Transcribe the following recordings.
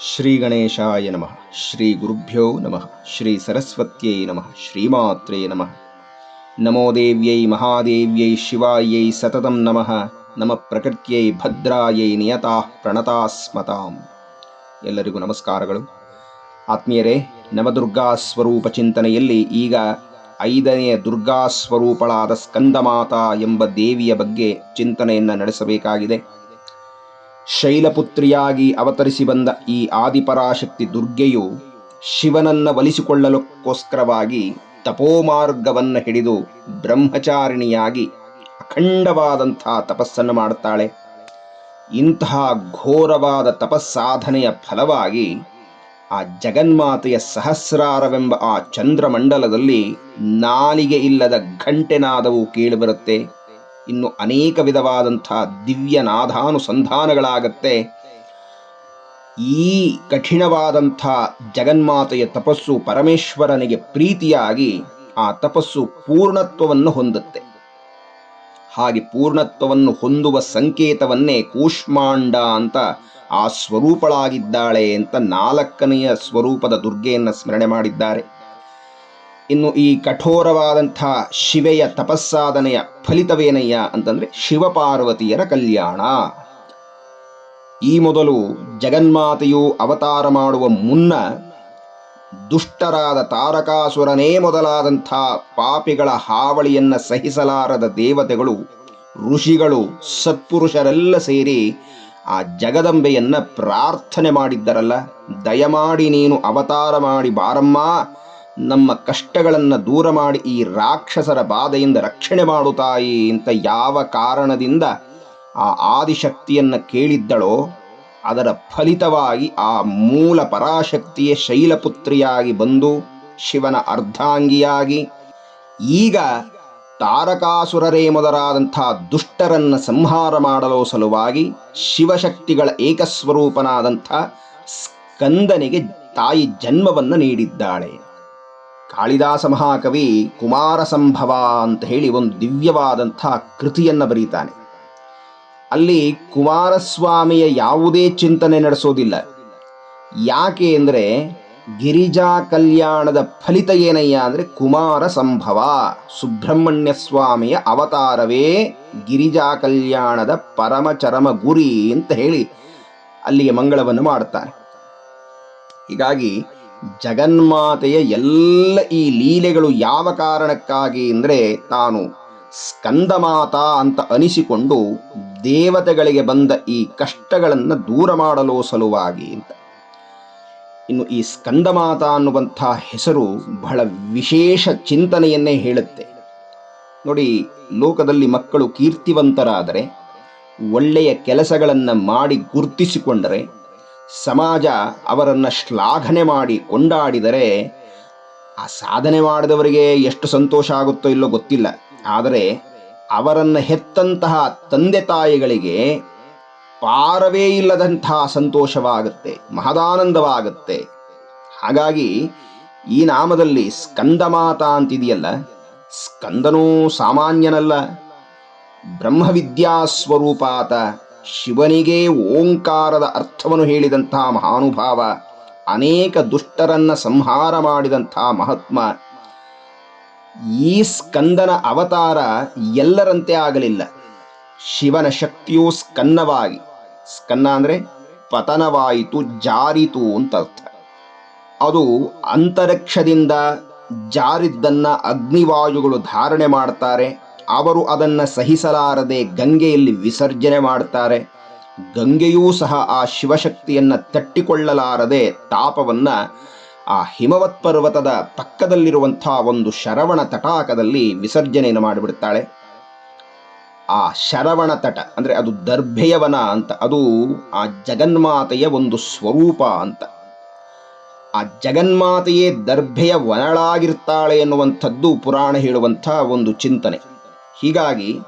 ಶ್ರೀ ಗಣೇಶಾಯ ನಮಃ ಶ್ರೀ ಗುರುಭ್ಯೋ ನಮಃ ಶ್ರೀ ಸರಸ್ವತ್ಯೈ ನಮಃ ಶ್ರೀಮಾತ್ರೇ ನಮಃ ನಮೋ ದೇವ್ಯೈ ಮಹಾದೇವ್ಯೈ ಶಿವಾಯೈ ಸತತಂ ನಮಃ ನಮ ಪ್ರಕೃತ್ಯೈ ಭದ್ರಾಯೈ ನಿಯತಾ ಪ್ರಣತಾಸ್ಮತಾಂ ಎಲ್ಲರಿಗೂ ನಮಸ್ಕಾರಗಳು. ಆತ್ಮೀಯರೇ ನವದುರ್ಗಾ ಸ್ವರೂಪ ಚಿಂತನೆಯಲ್ಲಿ ಈಗ ಐದನೆಯ ದುರ್ಗಾ ಸ್ವರೂಪಳಾದ ಸ್ಕಂದಮಾತಾ ಎಂಬ ದೇವಿಯ ಬಗ್ಗೆ ಚಿಂತನೆಯನ್ನು ನಡೆಸಬೇಕಾಗಿದೆ. ಶೈಲಪುತ್ರಿಯಾಗಿ ಅವತರಿಸಿ ಬಂದ ಈ ಆದಿಪರಾಶಕ್ತಿ ದುರ್ಗೆಯು ಶಿವನನ್ನ ಒಲಿಸಿಕೊಳ್ಳಲುಕ್ಕೋಸ್ಕರವಾಗಿ ತಪೋಮಾರ್ಗವನ್ನು ಹಿಡಿದು ಬ್ರಹ್ಮಚಾರಿಣಿಯಾಗಿ ಅಖಂಡವಾದಂಥ ತಪಸ್ಸನ್ನು ಮಾಡುತ್ತಾಳೆ ಇಂತಹ ಘೋರವಾದ ತಪಸ್ಸಾಧನೆಯ ಫಲವಾಗಿ ಆ ಜಗನ್ಮಾತೆಯ ಸಹಸ್ರಾರವೆಂಬ ಆ ಚಂದ್ರಮಂಡಲದಲ್ಲಿ ನಾಲಿಗೆ ಇಲ್ಲದ ಘಂಟೆನಾದವು ಕೇಳಿಬರುತ್ತೆ. ಇನ್ನು ಅನೇಕ ವಿಧವಾದಂಥ ದಿವ್ಯ ನಾದಾನುಸಂಧಾನಗಳಾಗತ್ತೆ ಈ ಕಠಿಣವಾದಂಥ ಜಗನ್ಮಾತೆಯ ತಪಸ್ಸು ಪರಮೇಶ್ವರನಿಗೆ ಪ್ರೀತಿಯಾಗಿ ಆ ತಪಸ್ಸು ಪೂರ್ಣತ್ವವನ್ನು ಹೊಂದುತ್ತೆ. ಹಾಗೆ ಪೂರ್ಣತ್ವವನ್ನು ಹೊಂದುವ ಸಂಕೇತವನ್ನೇ ಕೂಷ್ಮಾಂಡ ಅಂತ ಆ ಸ್ವರೂಪಳಾಗಿದ್ದಾಳೆ ಅಂತ ನಾಲ್ಕನೆಯ ಸ್ವರೂಪದ ದುರ್ಗೆಯನ್ನು ಸ್ಮರಣೆ ಮಾಡಿದ್ದಾರೆ. ಇನ್ನು ಈ ಕಠೋರವಾದಂಥ ಶಿವೆಯ ತಪಸ್ಸಾಧನೆಯ ಫಲಿತವೇನಯ್ಯ ಅಂತಂದ್ರೆ ಶಿವಪಾರ್ವತಿಯರ ಕಲ್ಯಾಣ. ಈ ಮೊದಲು ಜಗನ್ಮಾತೆಯು ಅವತಾರ ಮಾಡುವ ಮುನ್ನ ದುಷ್ಟರಾದ ತಾರಕಾಸುರನೇ ಮೊದಲಾದಂಥ ಪಾಪಿಗಳ ಹಾವಳಿಯನ್ನು ಸಹಿಸಲಾರದ ದೇವತೆಗಳು, ಋಷಿಗಳು, ಸತ್ಪುರುಷರೆಲ್ಲ ಸೇರಿ ಆ ಜಗದಂಬೆಯನ್ನು ಪ್ರಾರ್ಥನೆ ಮಾಡಿದ್ದರಲ್ಲ. ದಯಮಾಡಿ ನೀನು ಅವತಾರ ಮಾಡಿ ಬಾರಮ್ಮ. ನಮ್ಮ ಕಷ್ಟಗಳನ್ನು ದೂರ ಮಾಡಿ ಈ ರಾಕ್ಷಸರ ಬಾಧೆಯಿಂದ ರಕ್ಷಣೆ ಮಾಡು ತಾಯಿ ಅಂತ ಯಾವ ಕಾರಣದಿಂದ ಆ ಆದಿಶಕ್ತಿಯನ್ನು ಕೇಳಿದ್ದಳೋ, ಅದರ ಫಲಿತವಾಗಿ ಆ ಮೂಲ ಪರಾಶಕ್ತಿಯೇ ಶೈಲಪುತ್ರಿಯಾಗಿ ಬಂದು ಶಿವನ ಅರ್ಧಾಂಗಿಯಾಗಿ ಈಗ ತಾರಕಾಸುರರೇ ಮೊದಲಾದಂಥ ದುಷ್ಟರನ್ನ ಸಂಹಾರ ಮಾಡಲು ಸಲುವಾಗಿ ಶಿವಶಕ್ತಿಗಳ ಏಕಸ್ವರೂಪನಾದಂಥ ಸ್ಕಂದನಿಗೆ ತಾಯಿ ಜನ್ಮವನ್ನು ನೀಡಿದ್ದಾಳೆ. ಕಾಳಿದಾಸ ಮಹಾಕವಿ ಕುಮಾರ ಸಂಭವ ಅಂತ ಹೇಳಿ ಒಂದು ದಿವ್ಯವಾದಂಥ ಕೃತಿಯನ್ನು ಬರೀತಾನೆ. ಅಲ್ಲಿ ಕುಮಾರಸ್ವಾಮಿಯ ಯಾವುದೇ ಚಿಂತನೆ ನಡೆಸೋದಿಲ್ಲ. ಯಾಕೆ ಅಂದರೆ ಗಿರಿಜಾ ಕಲ್ಯಾಣದ ಫಲಿತ ಏನಯ್ಯ ಅಂದರೆ ಕುಮಾರ ಸಂಭವ ಸುಬ್ರಹ್ಮಣ್ಯ ಸ್ವಾಮಿಯ ಅವತಾರವೇ ಗಿರಿಜಾ ಕಲ್ಯಾಣದ ಪರಮ ಚರಮ ಗುರಿ ಅಂತ ಹೇಳಿ ಅಲ್ಲಿಗೆ ಮಂಗಳವನ್ನು ಮಾಡ್ತಾನೆ ಹೀಗಾಗಿ ಜಗನ್ಮಾತೆಯ ಎಲ್ಲ ಈ ಲೀಲೆಗಳು ಯಾವ ಕಾರಣಕ್ಕಾಗಿ ಅಂದರೆ ತಾನು ಸ್ಕಂದಮಾತಾ ಅಂತ ಅನಿಸಿಕೊಂಡು ದೇವತೆಗಳಿಗೆ ಬಂದ ಈ ಕಷ್ಟಗಳನ್ನು ದೂರ ಮಾಡಲು ಸಲುವಾಗಿ ಅಂತ. ಇನ್ನು ಈ ಸ್ಕಂದಮಾತ ಅನ್ನುವಂಥ ಹೆಸರು ಬಹಳ ವಿಶೇಷ ಚಿಂತನೆಯನ್ನೇ ಹೇಳುತ್ತೆ. ನೋಡಿ, ಲೋಕದಲ್ಲಿ ಮಕ್ಕಳು ಕೀರ್ತಿವಂತರಾದರೆ ಒಳ್ಳೆಯ ಕೆಲಸಗಳನ್ನು ಮಾಡಿ ಗುರುತಿಸಿಕೊಂಡರೆ ಸಮಾಜ ಅವರನ್ನು ಶ್ಲಾಘನೆ ಮಾಡಿ ಕೊಂಡಾಡಿದರೆ ಆ ಸಾಧನೆ ಮಾಡಿದವರಿಗೆ ಎಷ್ಟು ಸಂತೋಷ ಆಗುತ್ತೋ ಇಲ್ಲೋ ಗೊತ್ತಿಲ್ಲ. ಆದರೆ ಅವರನ್ನು ಹೆತ್ತಂತಹ ತಂದೆ ತಾಯಿಗಳಿಗೆ ಪಾರವೇ ಇಲ್ಲದಂತಹ ಸಂತೋಷವಾಗುತ್ತೆ, ಮಹದಾನಂದವಾಗುತ್ತೆ. ಹಾಗಾಗಿ ಈ ನಾಮದಲ್ಲಿ ಸ್ಕಂದಮಾತಾ ಅಂತಿದೆಯಲ್ಲ, ಸ್ಕಂದನೂ ಸಾಮಾನ್ಯನಲ್ಲ ಬ್ರಹ್ಮವಿದ್ಯಾ ಸ್ವರೂಪಾತ ಶಿವನಿಗೆ ಓಂಕಾರದ ಅರ್ಥವನ್ನು ಹೇಳಿದಂತಹ ಮಹಾನುಭಾವ, ಅನೇಕ ದುಷ್ಟರನ್ನ ಸಂಹಾರ ಮಾಡಿದಂಥ ಮಹಾತ್ಮ. ಈ ಸ್ಕಂದನ ಅವತಾರ ಎಲ್ಲರಂತೆ ಆಗಲಿಲ್ಲ. ಶಿವನ ಶಕ್ತಿಯು ಸ್ಕನ್ನವಾಗಿ, ಸ್ಕನ್ನ ಅಂದರೆ ಪತನವಾಯಿತು, ಜಾರಿತು ಅಂತ ಅರ್ಥ. ಅದು ಅಂತರಿಕ್ಷದಿಂದ ಜಾರಿದ್ದನ್ನ ಅಗ್ನಿವಾಯುಗಳು ಧಾರಣೆ ಮಾಡ್ತಾರೆ. ಅವರು ಅದನ್ನು ಸಹಿಸಲಾರದೆ ಗಂಗೆಯಲ್ಲಿ ವಿಸರ್ಜನೆ ಮಾಡ್ತಾರೆ. ಗಂಗೆಯೂ ಸಹ ಆ ಶಿವಶಕ್ತಿಯನ್ನು ತಟ್ಟಿಕೊಳ್ಳಲಾರದೆ ತಾಪವನ್ನು ಆ ಹಿಮವತ್ ಪರ್ವತದ ಪಕ್ಕದಲ್ಲಿರುವಂಥ ಒಂದು ಶರವಣ ತಟಾಕದಲ್ಲಿ ವಿಸರ್ಜನೆಯನ್ನು ಮಾಡಿಬಿಡ್ತಾಳೆ. ಆ ಶರವಣ ತಟ ಅಂದರೆ ಅದು ದರ್ಭೆಯವನ ಅಂತ, ಅದು ಆ ಜಗನ್ಮಾತೆಯ ಒಂದು ಸ್ವರೂಪ ಅಂತ. ಆ ಜಗನ್ಮಾತೆಯೇ ದರ್ಭೆಯ ವನಳಾಗಿರ್ತಾಳೆ ಎನ್ನುವಂಥದ್ದು ಪುರಾಣ ಹೇಳುವಂಥ ಒಂದು ಚಿಂತನೆ. ಹೀಗಾಗಿ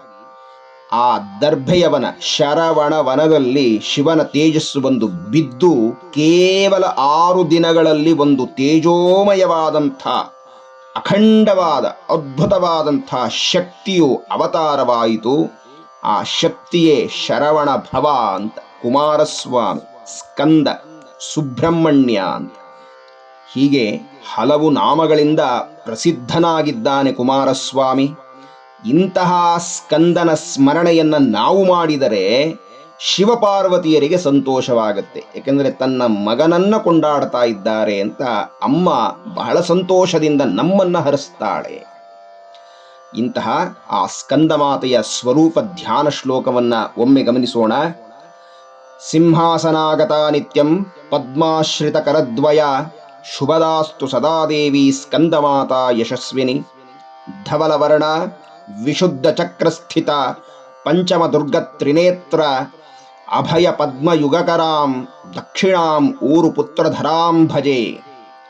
ಆ ದರ್ಭೆಯವನ ಶರವಣ ವನದಲ್ಲಿ ಶಿವನ ತೇಜಸ್ಸು ಬಂದು ಬಿದ್ದು ಕೇವಲ ಆರು ದಿನಗಳಲ್ಲಿ ಒಂದು ತೇಜೋಮಯವಾದಂಥ, ಅಖಂಡವಾದ, ಅದ್ಭುತವಾದಂಥ ಶಕ್ತಿಯು ಅವತಾರವಾಯಿತು. ಆ ಶಕ್ತಿಯೇ ಶರವಣ ಭವ ಅಂತ, ಕುಮಾರಸ್ವಾಮಿ, ಸ್ಕಂದ, ಸುಬ್ರಹ್ಮಣ್ಯ ಅಂತ. ಹೀಗೆ ಹಲವು ನಾಮಗಳಿಂದ ಪ್ರಸಿದ್ಧನಾಗಿದ್ದಾನೆ ಕುಮಾರಸ್ವಾಮಿ. ಇಂತಹ ಸ್ಕಂದನ ಸ್ಮರಣೆಯನ್ನು ನಾವು ಮಾಡಿದರೆ ಶಿವಪಾರ್ವತಿಯರಿಗೆ ಸಂತೋಷವಾಗುತ್ತೆ. ಏಕೆಂದರೆ ತನ್ನ ಮಗನನ್ನು ಕೊಂಡಾಡ್ತಾ ಇದ್ದಾರೆ ಅಂತ ಅಮ್ಮ ಬಹಳ ಸಂತೋಷದಿಂದ ನಮ್ಮನ್ನ ಹರಿಸ್ತಾಳೆ. ಇಂತಹ ಆ ಸ್ಕಂದಮಾತೆಯ ಸ್ವರೂಪ ಧ್ಯಾನ ಶ್ಲೋಕವನ್ನ ಒಮ್ಮೆ ಗಮನಿಸೋಣ. ಸಿಂಹಾಸನಾಗತ ನಿತ್ಯಂ ಪದ್ಮಾಶ್ರಿತ ಕರದ್ವಯ ಶುಭದಾಸ್ತು ಸದಾದೇವಿ ಸ್ಕಂದಮಾತಾ ಯಶಸ್ವಿನಿ. ಧವಲವರ್ಣ ವಿಶುದ್ಧ ಚಕ್ರಸ್ಥಿತ ಪಂಚಮ ದುರ್ಗ ತ್ರಿನೇತ್ರ ಅಭಯ ಪದ್ಮಯುಗಕರಾಂ ದಕ್ಷಿಣಾಂ ಊರು ಪುತ್ರಧರಾಂ ಭಜೆ.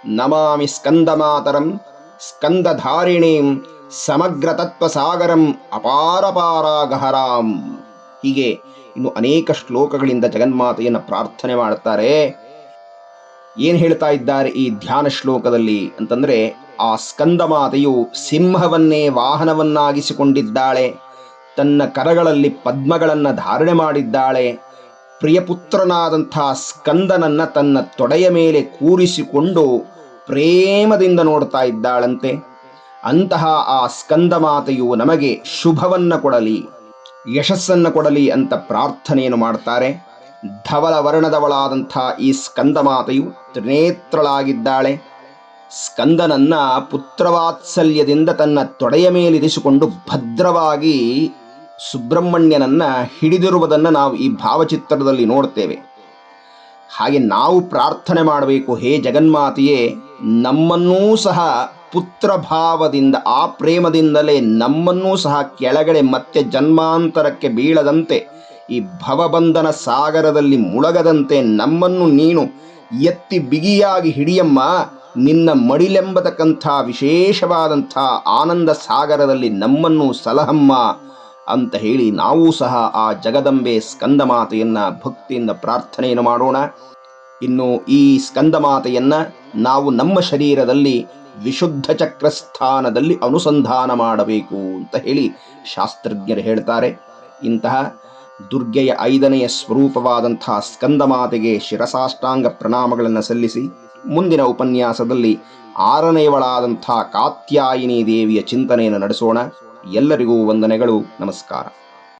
ನಮಾಮಿ ಸ್ಕಂದಮಾತರಂ ಸ್ಕಂದಧಾರಿಣೀಂ ಸಮಗ್ರ ತತ್ವಸಾಗರಂ ಅಪಾರಪಾರಾಗಹರಾಂ. ಹೀಗೆ ಇನ್ನು ಅನೇಕ ಶ್ಲೋಕಗಳಿಂದ ಜಗನ್ಮಾತೆಯನ್ನು ಪ್ರಾರ್ಥನೆ ಮಾಡುತ್ತಾರೆ. ಏನು ಹೇಳ್ತಾ ಇದ್ದಾರೆ ಈ ಧ್ಯಾನ ಶ್ಲೋಕದಲ್ಲಿ ಅಂತಂದ್ರೆ ಆ ಸ್ಕಂದಮಾತೆಯು ಸಿಂಹವನ್ನೇ ವಾಹನವನ್ನಾಗಿಸಿಕೊಂಡಿದ್ದಾಳೆ. ತನ್ನ ಕರಗಳಲ್ಲಿ ಪದ್ಮಗಳನ್ನು ಧಾರಣೆ ಮಾಡಿದ್ದಾಳೆ. ಪ್ರಿಯಪುತ್ರನಾದಂಥ ಸ್ಕಂದನನ್ನ ತನ್ನ ತೊಡೆಯ ಮೇಲೆ ಕೂರಿಸಿಕೊಂಡು ಪ್ರೇಮದಿಂದ ನೋಡ್ತಾ ಇದ್ದಾಳಂತೆ. ಅಂತಹ ಆ ಸ್ಕಂದಮಾತೆಯು ನಮಗೆ ಶುಭವನ್ನ ಕೊಡಲಿ, ಯಶಸ್ಸನ್ನ ಕೊಡಲಿ ಅಂತ ಪ್ರಾರ್ಥನೆಯನ್ನು ಮಾಡ್ತಾರೆ. ಧವಲ ವರ್ಣದವಳಾದಂಥ ಈ ಸ್ಕಂದಮಾತೆಯು ತ್ರಿನೇತ್ರಳಾಗಿದ್ದಾಳೆ. ಸ್ಕಂದನನ್ನ ಪುತ್ರವಾತ್ಸಲ್ಯದಿಂದ ತನ್ನ ತೊಡೆಯ ಮೇಲಿರಿಸಿಕೊಂಡು ಭದ್ರವಾಗಿ ಸುಬ್ರಹ್ಮಣ್ಯನನ್ನ ಹಿಡಿದಿರುವುದನ್ನು ನಾವು ಈ ಭಾವಚಿತ್ರದಲ್ಲಿ ನೋಡ್ತೇವೆ. ಹಾಗೆ ನಾವು ಪ್ರಾರ್ಥನೆ ಮಾಡಬೇಕು, ಹೇ ಜಗನ್ಮಾತೆಯೇ, ನಮ್ಮನ್ನೂ ಸಹ ಪುತ್ರ ಭಾವದಿಂದ ಆ ಪ್ರೇಮದಿಂದಲೇ ನಮ್ಮನ್ನೂ ಸಹ ಕೆಳಗಡೆ ಮತ್ತೆ ಜನ್ಮಾಂತರಕ್ಕೆ ಬೀಳದಂತೆ, ಈ ಭವಬಂಧನ ಸಾಗರದಲ್ಲಿ ಮುಳಗದಂತೆ ನಮ್ಮನ್ನು ನೀನು ಎತ್ತಿ ಬಿಗಿಯಾಗಿ ಹಿಡಿಯಮ್ಮ. ನಿನ್ನ ಮಡಿಲೆಂಬತಕ್ಕಂಥ ವಿಶೇಷವಾದಂಥ ಆನಂದ ಸಾಗರದಲ್ಲಿ ನಮ್ಮನ್ನು ಸಲಹಮ್ಮ ಅಂತ ಹೇಳಿ ನಾವು ಸಹ ಆ ಜಗದಂಬೆ ಸ್ಕಂದಮಾತೆಯನ್ನ ಭಕ್ತಿಯಿಂದ ಪ್ರಾರ್ಥನೆಯನ್ನು ಮಾಡೋಣ. ಇನ್ನು ಈ ಸ್ಕಂದಮಾತೆಯನ್ನು ನಾವು ನಮ್ಮ ಶರೀರದಲ್ಲಿ ವಿಶುದ್ಧ ಚಕ್ರ ಸ್ಥಾನದಲ್ಲಿ ಅನುಸಂಧಾನ ಮಾಡಬೇಕು ಅಂತ ಹೇಳಿ ಶಾಸ್ತ್ರಜ್ಞರು ಹೇಳ್ತಾರೆ. ಇಂತಹ ದುರ್ಗೆಯ ಐದನೆಯ ಸ್ವರೂಪವಾದಂತಹ ಸ್ಕಂದಮಾತೆಗೆ ಶಿರಸಾಷ್ಟಾಂಗ ಪ್ರಣಾಮಗಳನ್ನು ಸಲ್ಲಿಸಿ ಮುಂದಿನ ಉಪನ್ಯಾಸದಲ್ಲಿ ಆರನೆಯವಳಾದಂಥ ಕಾತ್ಯಾಯಿನಿ ದೇವಿಯ ಚಿಂತನೆಯನ್ನು ನಡೆಸೋಣ. ಎಲ್ಲರಿಗೂ ವಂದನೆಗಳು. ನಮಸ್ಕಾರ.